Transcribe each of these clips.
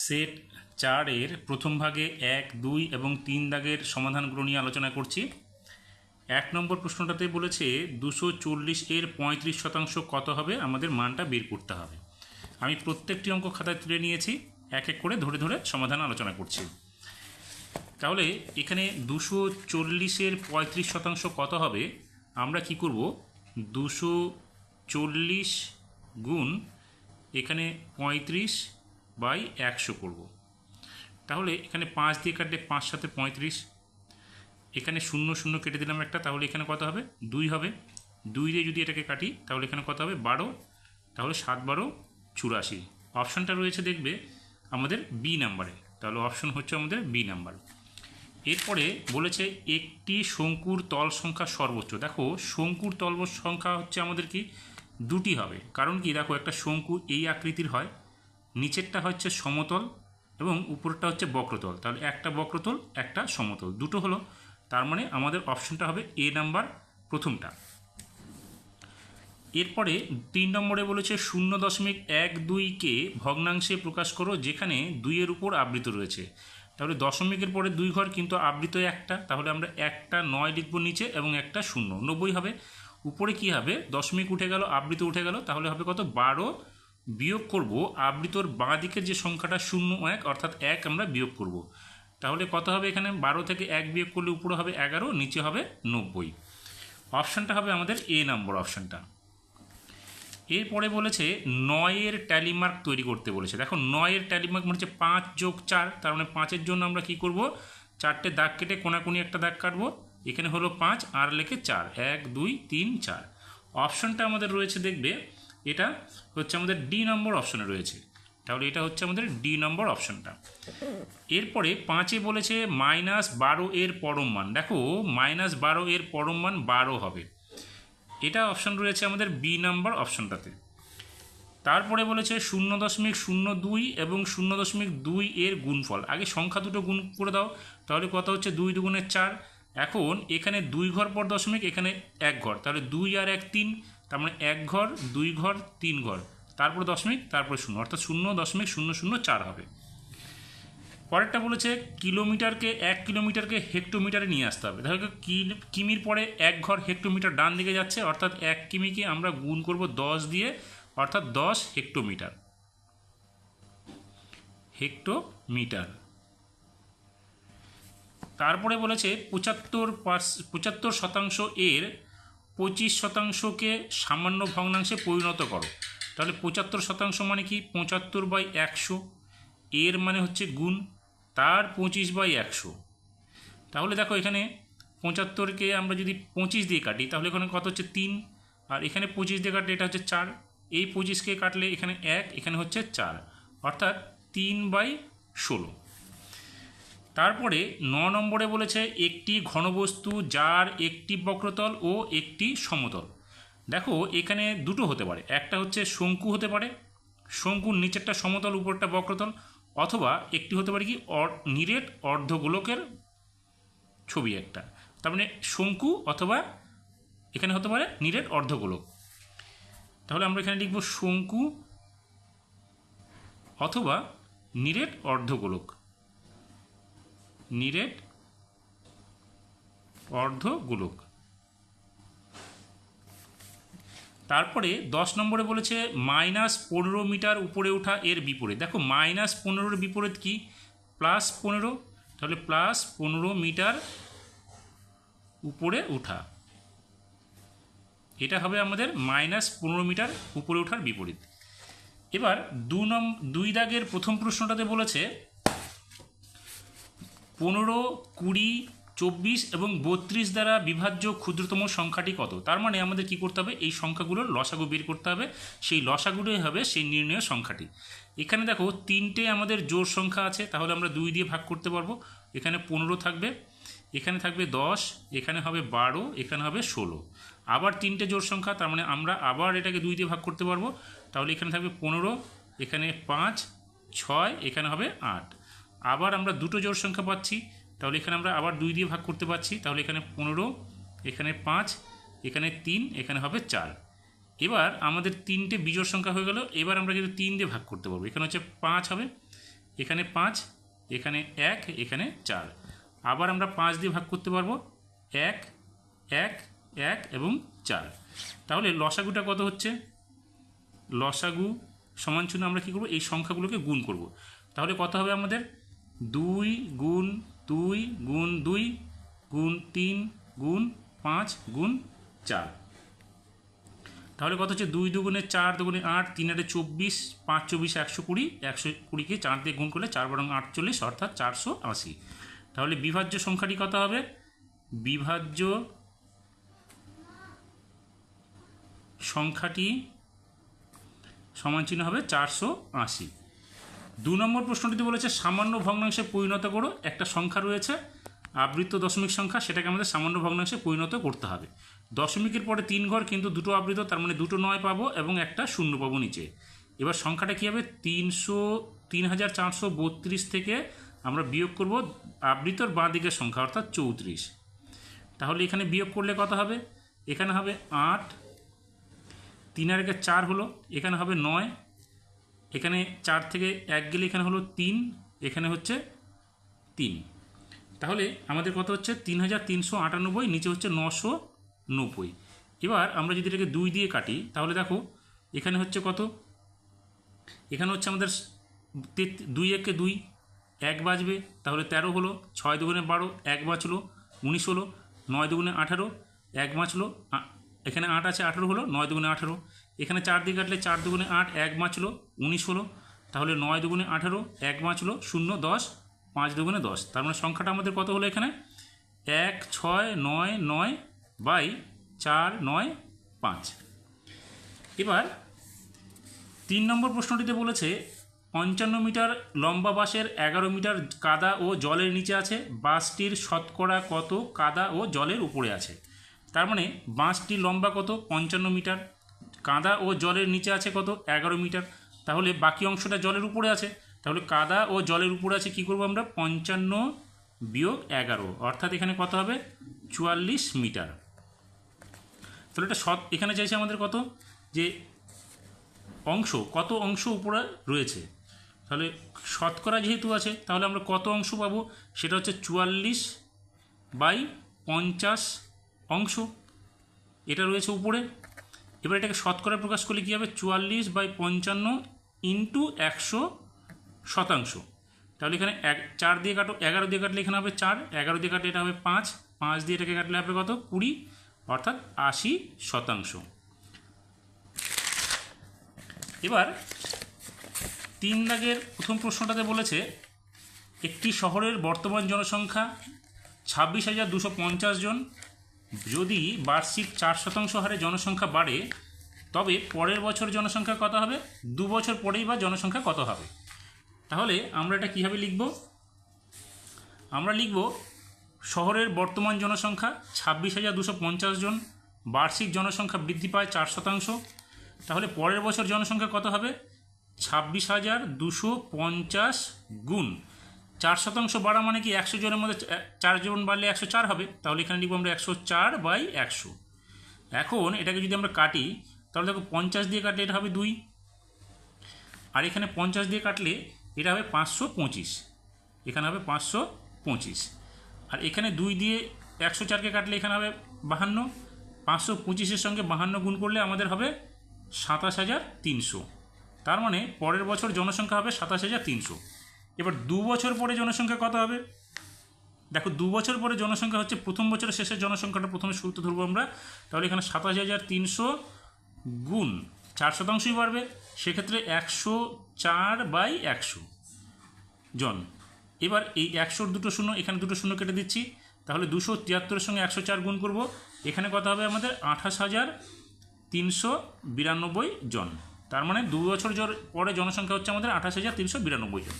Set চারের প্রথম ভাগে এক, দুই এবং তিন দাগের সমাধানগুলো নিয়ে আলোচনা করছি। এক নম্বর প্রশ্নটাতে বলেছে, দুশো চল্লিশ এর পঁয়ত্রিশ শতাংশ কত হবে? আমাদের মানটা বের করতে হবে। আমি প্রত্যেকটি অঙ্ক খাতায় তুলে নিয়েছি, এক এক করে ধরে ধরে সমাধান আলোচনা করছি। তাহলে এখানে দুশো চল্লিশের পঁয়ত্রিশ শতাংশ কত হবে? আমরা কি করব? দুশো চল্লিশ গুণ এখানে পঁয়ত্রিশ বাই একশো করব। তাহলে এখানে পাঁচ দিয়ে কাটলে পাঁচ সাথে পঁয়ত্রিশ। এখানে শূন্য শূন্য কেটে দিলাম একটা, তাহলে এখানে কত হবে? দুই হবে। দুই দিয়ে যদি এটাকে কাটি, তাহলে এখানে কত হবে? বারো। তাহলে সাত বারো চুরাশি। অপশানটা রয়েছে দেখবে আমাদের বি নাম্বারে তাহলে অপশন হচ্ছে আমাদের বি নাম্বার এরপরে বলেছে একটি শঙ্কুর তল সংখ্যা সর্বোচ্চ। দেখো, শঙ্কুর তল সংখ্যা হচ্ছে আমাদের কি? দুটি হবে। কারণ কি? দেখো, একটা শঙ্কু এই আকৃতির হয়। নিচেরটা হচ্ছে সমতল এবং উপরটা হচ্ছে বক্রতল। তাহলে একটা বক্রতল, একটা সমতল। দুটো হলো, তার মানে আমাদের অপশনটা হবে এ নাম্বার প্রথমটা। এরপরে তিন নম্বরে বলেছে শূন্য দশমিক এক দুইকে ভগ্নাংশে প্রকাশ করো, যেখানে দুইয়ের উপর আবৃত রয়েছে। তাহলে দশমিকের পরে দুই ঘর কিন্তু আবৃত একটা, তাহলে আমরা একটা নয় লিখব নিচে এবং একটা শূন্য। নব্বই হবে। উপরে কি হবে? দশমিক উঠে গেল, আবৃত উঠে গেল, তাহলে হবে কত? বারো বিয়োগ করব, আবৃতর বাঁ দিকের যে সংখ্যাটা শূন্য এক, অর্থাৎ এক আমরা বিয়োগ করব। তাহলে কত হবে এখানে? বারো থেকে এক বিয়োগ করলে উপরে হবে এগারো, নিচে হবে নব্বই। অপশানটা হবে আমাদের এ নম্বর অপশানটা। এরপরে বলেছে, নয়ের ট্যালিমার্ক তৈরি করতে বলেছে। দেখো, নয়ের ট্যালিমার্ক মানে হচ্ছে পাঁচ যোগ চার, তার মানে পাঁচের জন্য আমরা কি করব? চারটে দাগ কেটে কোনাকুনি একটা দাগ কাটবো। এখানে হলো পাঁচ, আর লেখে চার, এক, দুই, তিন, চার। অপশানটা আমাদের রয়েছে দেখবে এটা হচ্ছে আমাদের ডি নম্বর অপশানে রয়েছে। তাহলে এটা হচ্ছে আমাদের ডি নম্বর অপশনটা এরপরে পাঁচে বলেছে মাইনাস বারো এর পরম মান। দেখো মাইনাস বারো এর পরম মান বারো হবে। এটা অপশন রয়েছে আমাদের বি নাম্বার অপশনটাতে তারপরে বলেছে শূন্য দশমিক শূন্য দুই এবং শূন্য দশমিক দুই এর গুণফল। আগে সংখ্যা দুটো গুণ করে দাও, তাহলে কত হচ্ছে? দুই দুগুণের চার। এখন এখানে দুই ঘর পর দশমিক, এখানে এক ঘর। তাহলে দুই আর এক তিন তার মানে এক ঘর, দুই ঘর, তিন ঘর। তারপর দশমিক, তারপরে শূন্য। অর্থাৎ শূন্য দশমিক, শূন্য শূন্য চার হবে। পরেরটা বলেছে কিলোমিটারকে, এক কিলোমিটারকে হেক্টোমিটারে নিয়ে আসতে হবে। কি- কিমির পরে এক ঘর হেক্টোমিটার ডান দিকে যাচ্ছে, অর্থাৎ এক কিমিকে আমরা গুণ করব দশ দিয়ে, অর্থাৎ দশ হেক্টোমিটার। হেক্টোমিটার। তারপরে বলেছে পঁচাত্তর পার্স, পঁচাত্তর শতাংশ এর পঁচিশ শতাংশকে সামান্য ভগ্নাংশে পরিণত করো। তাহলে পঁচাত্তর শতাংশ মানে কি? পঁচাত্তর বাই একশো। এর মানে হচ্ছে গুণ। তার পঁচিশ বাই একশো। তাহলে দেখো এখানে পঁচাত্তরকে আমরা যদি পঁচিশ দিয়ে কাটি, তাহলে এখানে কত হচ্ছে? তিন। আর এখানে পঁচিশ দিয়ে কাটলে এটা হচ্ছে চার। এই পঁচিশকে কাটলে এখানে এক, এখানে হচ্ছে চার। অর্থাৎ তিন বাই ষোলো। তারপরে ন নম্বরে বলেছে একটি ঘনবস্তু যার একটি বক্রতল ও একটি সমতল। দেখো, এখানে দুটো হতে পারে। একটা হচ্ছে শঙ্কু হতে পারে, শঙ্কুর নিচেরটা সমতল, উপরটা বক্রতল, অথবা একটি হতে পারে কি নিরেট অর্ধগোলকের ছবি একটা। তার মানে শঙ্কু অথবা এখানে হতে পারে নিরেট অর্ধগোলক। তাহলে আমরা এখানে লিখব শঙ্কু অথবা নিরেট অর্ধগোলক। নিরেট, অর্ধগোলক। তারপরে দশ নম্বরে বলেছে মাইনাস পনেরো মিটার উপরে ওঠা এর বিপরীত। দেখো, মাইনাস পনেরোর বিপরীত কি? প্লাস পনেরো, তাহলে প্লাস পনেরো মিটার উপরে ওঠা। এটা হবে আমাদের মাইনাস পনেরো মিটার উপরে ওঠার বিপরীত। এবার দু নম, দুই দাগের প্রথম প্রশ্নটাতে বলেছে পনেরো, কুড়ি, চব্বিশ এবং বত্রিশ দ্বারা বিভাজ্য ক্ষুদ্রতম সংখ্যাটি কত? তার মানে আমাদের কি করতে হবে? এই সংখ্যাগুলোর লসাগু বের করতে হবে। সেই লসাগুলোই হবে সেই নির্ণয় সংখ্যাটি। এখানে দেখো, তিনটে আমাদের জোর সংখ্যা আছে, তাহলে আমরা দুই দিয়ে ভাগ করতে পারব। এখানে পনেরো থাকবে, এখানে থাকবে দশ, এখানে হবে বারো, এখানে হবে ষোলো। আবার তিনটে জোর সংখ্যা, তার মানে আমরা আবার এটাকে দুই দিয়ে ভাগ করতে পারব। তাহলে এখানে থাকবে পনেরো, এখানে পাঁচ, ছয়, এখানে হবে আট। আবার আমরা দুটো জোড় সংখ্যা পাচ্ছি, তাহলে এখানে আমরা আবার দুই দিয়ে ভাগ করতে পারছি, তাহলে এখানে পনেরো, এখানে পাঁচ, এখানে তিন, এখানে হবে চার। এবার আমাদের তিনটে বিজোড় সংখ্যা হয়ে গেল, এবার আমরা কিন্তু তিন দিয়ে ভাগ করতে পারব। এখানে হচ্ছে পাঁচ হবে, এখানে পাঁচ, এখানে এক, এখানে চার। আবার আমরা পাঁচ দিয়ে ভাগ করতে পারব, এক এক এক এবং চার। তাহলে লসাগুটা কত হচ্ছে? লসাগু সমান চিহ্ন আমরা কী করব? এই সংখ্যাগুলোকে গুণ করব। তাহলে কত হবে আমাদের? দুই গুণ দুই গুণ দুই গুণ তিন গুণ পাঁচ গুণ চার। তাহলে কত হচ্ছে? দুই দুগুণে চার দুগুণে আট, তিন আটে চব্বিশ, পাঁচ চব্বিশ একশো কুড়ি, একশো কুড়িকে চার দিয়ে গুণ করলে চার বরং আটচল্লিশ, অর্থাৎ চারশো আশি। তাহলে বিভাজ্য সংখ্যাটি কত হবে? বিভাজ্য সংখ্যাটি সমান চিহ্ন হবে চারশো আশি। দু নম্বর প্রশ্নটিতে বলেছে, সামান্য ভগ্নাংশে পরিণত করো, একটা সংখ্যা রয়েছে আবৃত দশমিক সংখ্যা, সেটাকে আমাদের সামান্য ভগ্নাংশে পরিণত করতে হবে। দশমিকের পরে তিন ঘর কিন্তু দুটো আবৃত, তার মানে দুটো নয় পাবো এবং একটা শূন্য পাবো নিচে। এবার সংখ্যাটা কী হবে? তিনশো, তিন হাজার চারশো বত্রিশ থেকে আমরা বিয়োগ করব আবৃতর বাঁ দিকের সংখ্যা, অর্থাৎ চৌত্রিশ। তাহলে এখানে বিয়োগ করলে কত হবে? এখানে হবে আট, তিন আর চার হলো, এখানে হবে নয় এখানে চার থেকে এক গেলে এখানে হলো তিন, এখানে হচ্ছে তিন। তাহলে আমাদের কত হচ্ছে তিন হাজার তিনশো আটানব্বই, নিচে হচ্ছে নশো নব্বই। এবার আমরা যদি এটাকে দুই দিয়ে কাটি, তাহলে দেখো এখানে হচ্ছে কত? এখানে হচ্ছে আমাদের দুই একে দুই, এক বাজবে, তাহলে তেরো হলো, ছয় দুগুণে বারো, এক বাঁচলো, উনিশ হলো, নয় দুগুণে আঠারো, এক বাঁচলো এখানে আট আছে, আঠারো হলো, নয় দুগুণে আঠারো। এখানে চার দিয়ে কাটলে চার দুগুণে আট, এক বাঁচলো, উনিশ হলো। তাহলে নয় দুগুণে আঠারো, এক বাঁচলো, শূন্য দশ, পাঁচ দুগুণে দশ। তার মানে সংখ্যাটা আমাদের কত হলো এখানে? এক, ছয়, নয় নয় বাই চার, নয়, পাঁচ। এবার তিন নম্বর প্রশ্নটিতে বলেছে, পঞ্চান্ন মিটার লম্বা বাসের এগারো মিটার কাদা ও জলের নিচে আছে বাসটির শতকরা কত কাদা ও জলের উপরে আছে? তার মানে বাঁশটি লম্বা কত? পঞ্চান্ন মিটার। কাদা ও জলের নিচে আছে কত? এগারো মিটার। তাহলে বাকি অংশটা জলের উপরে আছে। তাহলে কাদা ও জলের উপরে আছে কি করব আমরা? পঞ্চান্ন বিয়োগ এগারো। অর্থাৎ এখানে কত হবে? চুয়াল্লিশ মিটার। তাহলে এটা শত এখানে চাইছে আমাদের কত? যে অংশ, কত অংশ উপরে রয়েছে। তাহলে শতকরা যেহেতু আছে, তাহলে আমরা কত অংশ পাবো? সেটা হচ্ছে চুয়াল্লিশ বাই পঞ্চাশ অংশ। এটা রয়েছে উপরে। এবার এটাকে শতকরা প্রকাশ করলে কী হবে? চুয়াল্লিশ বাই পঞ্চান্ন ইন্টু একশো শতাংশ। তাহলে এখানে এক, চার দিয়ে কাটো, এগারো দিয়ে কাটলে এখানে হবে চার, এগারো দিয়ে কাটলে এটা হবে পাঁচ পাঁচ দিয়ে এটাকে কাটলে হবে কত? কুড়ি, অর্থাৎ আশি শতাংশ। এবার তিন দাগের প্রথম প্রশ্নটাতে বলেছে, একটি শহরের বর্তমান জনসংখ্যা ছাব্বিশ হাজার দুশো পঞ্চাশ জন যদি বার্ষিক চার শতাংশ হারে জনসংখ্যা বাড়ে, তবে পরের বছর জনসংখ্যা কত হবে? দু বছর পরেই বা জনসংখ্যা কত হবে? তাহলে আমরা এটা কীভাবে লিখব? আমরা লিখব, শহরের বর্তমান জনসংখ্যা ছাব্বিশ হাজার দুশো পঞ্চাশ জন, বার্ষিক জনসংখ্যা বৃদ্ধি পায় চার শতাংশ। তাহলে পরের বছর জনসংখ্যা কত হবে? ছাব্বিশ হাজার দুশো পঞ্চাশ গুণ। চার শতাংশ বাড়া মানে কি একশো জনের মধ্যে চা- চার জন বাড়লে একশো চার হবে? তাহলে এখানে লিখব আমরা একশো চার বাই একশো। এখন এটাকে যদি আমরা কাটি, তাহলে দেখো পঞ্চাশ দিয়ে কাটলে এটা হবে দুই। আর এখানে পঞ্চাশ দিয়ে কাটলে এটা হবে পাঁচশো পঁচিশ। এখানে হবে পাঁচশো পঁচিশ। আর এখানে দুই দিয়ে একশো চারকে কাটলে এখানে হবে বাহান্ন। পাঁচশো পঁচিশের সঙ্গে বাহান্ন গুণ করলে আমাদের হবে সাতাশ হাজার তিনশো। তার মানে পরের বছর জনসংখ্যা হবে সাতাশ হাজার তিনশো। এবার দু বছর পরে জনসংখ্যা কত হবে। দেখো, দু বছর পরে জনসংখ্যা হচ্ছে প্রথম বছরের শেষের জনসংখ্যাটা প্রথমে শুরুতে ধরবো আমরা। তাহলে এখানে সাতাশ হাজার তিনশো গুণ চার শতাংশই বাড়বে। সেক্ষেত্রে একশো চার বাই একশো জন। এবার এই একশোর দুটো শূন্য, এখানে দুটো শূন্য কেটে দিচ্ছি। তাহলে দুশো তিয়াত্তরের সঙ্গে একশো চার গুণ করব। এখানে কত হবে আমাদের আঠাশ হাজার তিনশো বিরানব্বই জন। তার মানে দু বছর পরে জনসংখ্যা হচ্ছে আমাদের আঠাশ হাজার তিনশো বিরানব্বই জন।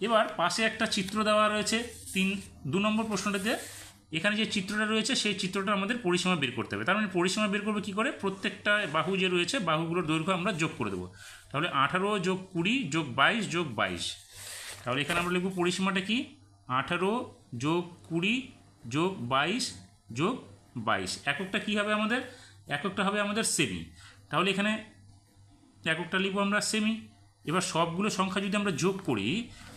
এবার পাশে একটা চিত্র দেওয়া রয়েছে, তিন, দু নম্বর প্রশ্নটিতে। এখানে যে চিত্রটা রয়েছে, সেই চিত্রটা আমাদের পরিসীমা বের করতে হবে। তার মানে পরিসীমা বের করবে কী করে? প্রত্যেকটা বাহু যে রয়েছে, বাহুগুলোর দৈর্ঘ্য আমরা যোগ করে দেবো। তাহলে আঠারো যোগ কুড়ি যোগ বাইশ যোগ বাইশ। তাহলে এখানে আমরা লিখব পরিসীমাটা কি? আঠারো যোগ কুড়ি যোগ বাইশ যোগ বাইশ। এককটা কী হবে আমাদের? এককটা হবে আমাদের সেমি তাহলে এখানে এককটা লিখব আমরা সেমি এবার সবগুলো সংখ্যা যদি আমরা যোগ করি,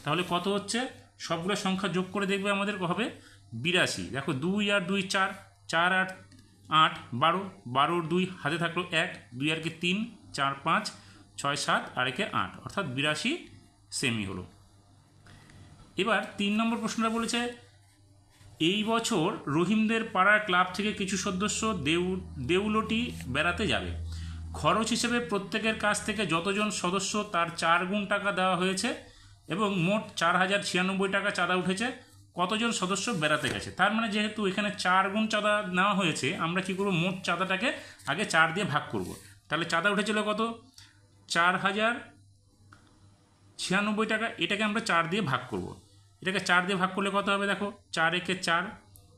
তাহলে কত হচ্ছে? সবগুলো সংখ্যা যোগ করে দেখবে আমাদের হবে? বিরাশি। দেখো, দুই আর দুই চার চার আট আট বারো বারোর দুই হাতে থাকল এক, দুই আর কে তিন, চার পাঁচ, ছয় সাত, আর একে আট। অর্থাৎ বিরাশি সেমি হলো। এবার তিন নম্বর প্রশ্নটা বলেছে, এই বছর রহিমদের পাড়ার ক্লাব থেকে কিছু সদস্য দেউ, দেউলটি বেড়াতে যাবে। খরচ হিসেবে প্রত্যেকের কাছ থেকে যতজন সদস্য তার চার গুণ টাকা দেওয়া হয়েছে এবং মোট চার হাজার ছিয়ানব্বই টাকা চাঁদা উঠেছে, কতজন সদস্য বেড়াতে গেছে? তার মানে যেহেতু এখানে চার গুণ চাঁদা নেওয়া হয়েছে, আমরা কী করব? মোট চাঁদাটাকে আগে চার দিয়ে ভাগ করব। তাহলে চাঁদা উঠেছিল কত? চার হাজার ছিয়ানব্বই টাকা, এটাকে আমরা চার দিয়ে ভাগ করব। এটাকে চার দিয়ে ভাগ করলে কত হবে দেখো? চার একে চার,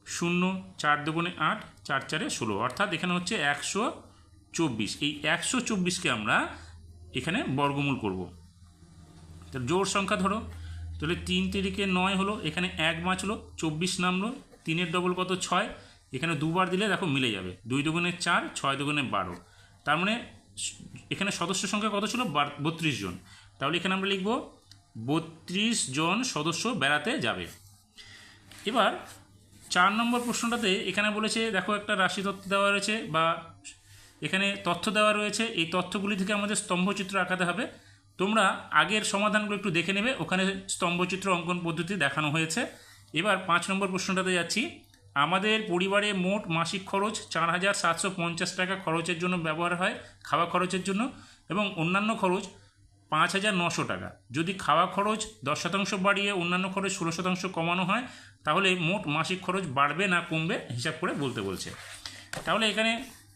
শূন্য, চার দুগুণে আট, চার চারে ষোলো। অর্থাৎ এখানে হচ্ছে একশো চব্বিশ, এই একশো চব্বিশকে আমরা এখানে বর্গমূল করব। তো জোর সংখ্যা ধরো, তাহলে তিন তিরিকে নয় হলো, এখানে এক বাঁচলো, চব্বিশ নামলো, তিনের ডবল কত? ছয়। এখানে দুবার দিলে দেখো মিলে যাবে, দুই দুগুণে চার, ছয় দুগুণে বারো। তার মানে এখানে সদস্য সংখ্যা কত ছিল? বত্রিশ জন। তাহলে এখানে আমরা লিখব, বত্রিশ জন সদস্য বেড়াতে যাবে। এবার চার নম্বর প্রশ্নটাতে এখানে বলেছে, দেখো একটা রাশি তত্ত্ব দেওয়া রয়েছে, বা এখানে তথ্য দেওয়া রয়েছে, এই তথ্যগুলি থেকে আমাদের স্তম্ভচিত্র আঁকাতে হবে। তোমরা আগের সমাধানগুলো একটু দেখে নেবে, ওখানে স্তম্ভচিত্র অঙ্কন পদ্ধতি দেখানো হয়েছে। এবার পাঁচ নম্বর প্রশ্নটাতে যাচ্ছি। আমাদের পরিবারে মোট মাসিক খরচ চার হাজার সাতশো পঞ্চাশ টাকা খরচের জন্য ব্যবহার হয় খাওয়া খরচের জন্য, এবং অন্যান্য খরচ পাঁচ হাজার নশো টাকা। যদি খাওয়া খরচ দশ শতাংশ বাড়িয়ে অন্যান্য খরচ ষোলো শতাংশ কমানো হয়, তাহলে মোট মাসিক খরচ বাড়বে না কমবে, হিসাব করে বলতে বলছে। তাহলে এখানে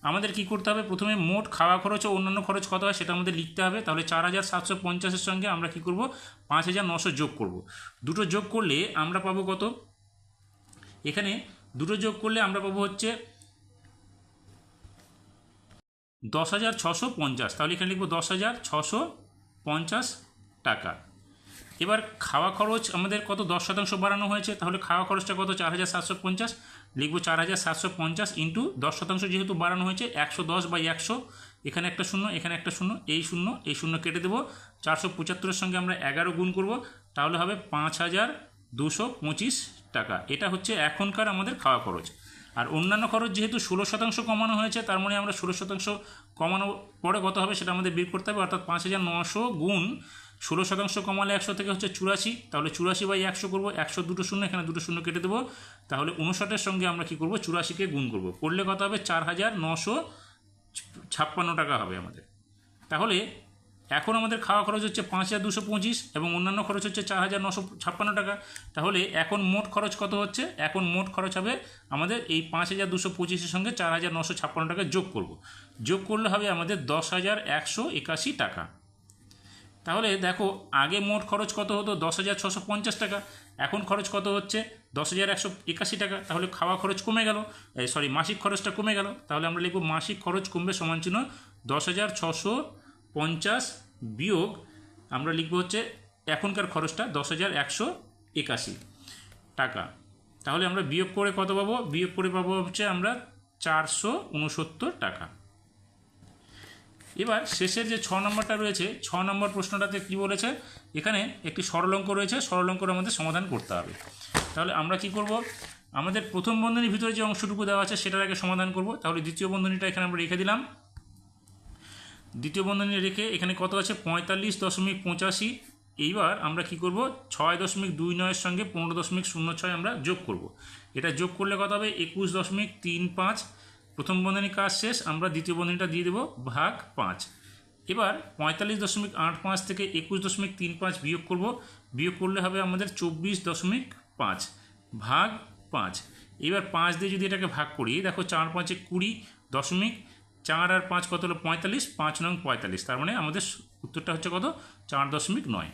আমাদের কি করতে হবে? প্রথমে মোট খাওয়া খরচ ও অন্যান্য খরচ কত হয় সেটা আমাদের লিখতে হবে। তাহলে চার হাজার সাতশো পঞ্চাশের সঙ্গে আমরা কি করব? পাঁচ হাজার নশো যোগ করব। দুটো যোগ করলে আমরা পাবো কত? এখানে দুটো যোগ করলে আমরা পাবো হচ্ছে দশ হাজার ছশো পঞ্চাশ। তাহলে এখানে লিখব দশ হাজার ছশো পঞ্চাশ টাকা। এবার খাওয়া খরচ আমাদের কত? দশ শতাংশ বাড়ানো হয়েছে। তাহলে খাওয়া খরচটা কত? চার হাজার সাতশো পঞ্চাশ। লিখব চার হাজার সাতশো পঞ্চাশ ইন্টু দশ শতাংশ যেহেতু বাড়ানো হয়েছে, একশো দশ বাই একশো। এখানে একটা শূন্য, এখানে একটা শূন্য, এই শূন্য এই শূন্য কেটে দেবো। চারশো পঁচাত্তরের সঙ্গে আমরা এগারো গুণ করব। তাহলে হবে পাঁচ হাজার দুশো পঁচিশ টাকা। এটা হচ্ছে এখনকার আমাদের খাওয়া খরচ। আর অন্যান্য খরচ যেহেতু ষোলো শতাংশ কমানো হয়েছে, তার মানে আমরা ষোলো শতাংশ কমানো পরে কত হবে সেটা আমাদের বের করতে হবে। অর্থাৎ পাঁচ হাজার নশো গুণ ষোলো শতাংশ কমালে একশো থেকে হচ্ছে চুরাশি, তাহলে চুরাশি বাই একশো করব, একশো দুটো শূন্য, এখানে দুটো শূন্য কেটে দেবো। তাহলে উনষাটের সঙ্গে আমরা কী করব? চুরাশিকে গুণ করব। করলে কত হবে? চার হাজার নশো ছাপ্পান্ন টাকা হবে আমাদের। তাহলে এখন আমাদের খাওয়া খরচ হচ্ছে পাঁচ হাজার দুশো পঁচিশ এবং অন্যান্য খরচ হচ্ছে চার হাজার নশো ছাপ্পান্ন টাকা। তাহলে এখন মোট খরচ কত হচ্ছে? এখন মোট খরচ হবে আমাদের এই পাঁচ হাজার দুশো পঁচিশের সঙ্গে চার হাজার নশো ছাপ্পান্ন টাকা যোগ করব। যোগ করলে হবে আমাদের দশ হাজার একশো একাশি টাকা। তাহলে দেখো, আগে মোট খরচ কত হতো? দশ হাজার ছশো পঞ্চাশ টাকা। এখন খরচ কত হচ্ছে? দশ হাজার একশো একাশি টাকা। তাহলে খাওয়া খরচ কমে গেল। সরি মাসিক খরচটা কমে গেল। তাহলে আমরা লিখব মাসিক খরচ কমবে সমান চিহ্ন দশ হাজার ছশো পঞ্চাশ বিয়োগ, আমরা লিখব হচ্ছে এখনকার খরচটা দশ হাজার একশো একাশি টাকা। তাহলে আমরা বিয়োগ করে কত পাবো? বিয়োগ করে পাবো হচ্ছে আমরা চারশো উনসত্তর টাকা। এবার শেষের যে ছ নম্বরটা রয়েছে, ছ নম্বর প্রশ্নটাতে কি বলেছে? এখানে একটি সরলঙ্ক রয়েছে সরলঙ্কর আমাদের সমাধান করতে হবে। তাহলে আমরা কি করব? আমাদের প্রথম বন্ধনীর ভিতরে যে অংশটুকু দেওয়া আছে, সেটার আগে সমাধান করব। তাহলে দ্বিতীয় বন্ধনীটা এখানে আমরা রেখে দিলাম। দ্বিতীয় বন্ধনী রেখে এখানে কত আছে? পঁয়তাল্লিশ দশমিক পঁচাশি। এইবার আমরা কি করব? ছয় দশমিক দুই নয়ের সঙ্গে পনেরো দশমিক শূন্য ছয় আমরা যোগ করব। এটা যোগ করলে কত হবে? একুশ দশমিক তিন পাঁচ। প্রথম বন্ধনী কাজ শেষ, আমরা দ্বিতীয় বন্ধনীটা দিয়ে দেবো ভাগ পাঁচ। এবার পঁয়তাল্লিশ দশমিক আট পাঁচ থেকে একুশ দশমিক তিন পাঁচ বিয়োগ করব। বিয়োগ করলে হবে আমাদের চব্বিশ দশমিক পাঁচ ভাগ পাঁচ। এবার পাঁচ দিয়ে যদি এটাকে ভাগ করি, দেখো চার পাঁচে কুড়ি দশমিক, চার আর পাঁচ কত হলো পঁয়তাল্লিশ? পাঁচ নং পঁয়তাল্লিশ। তার মানে আমাদের উত্তরটা হচ্ছে কত? চার দশমিক নয়।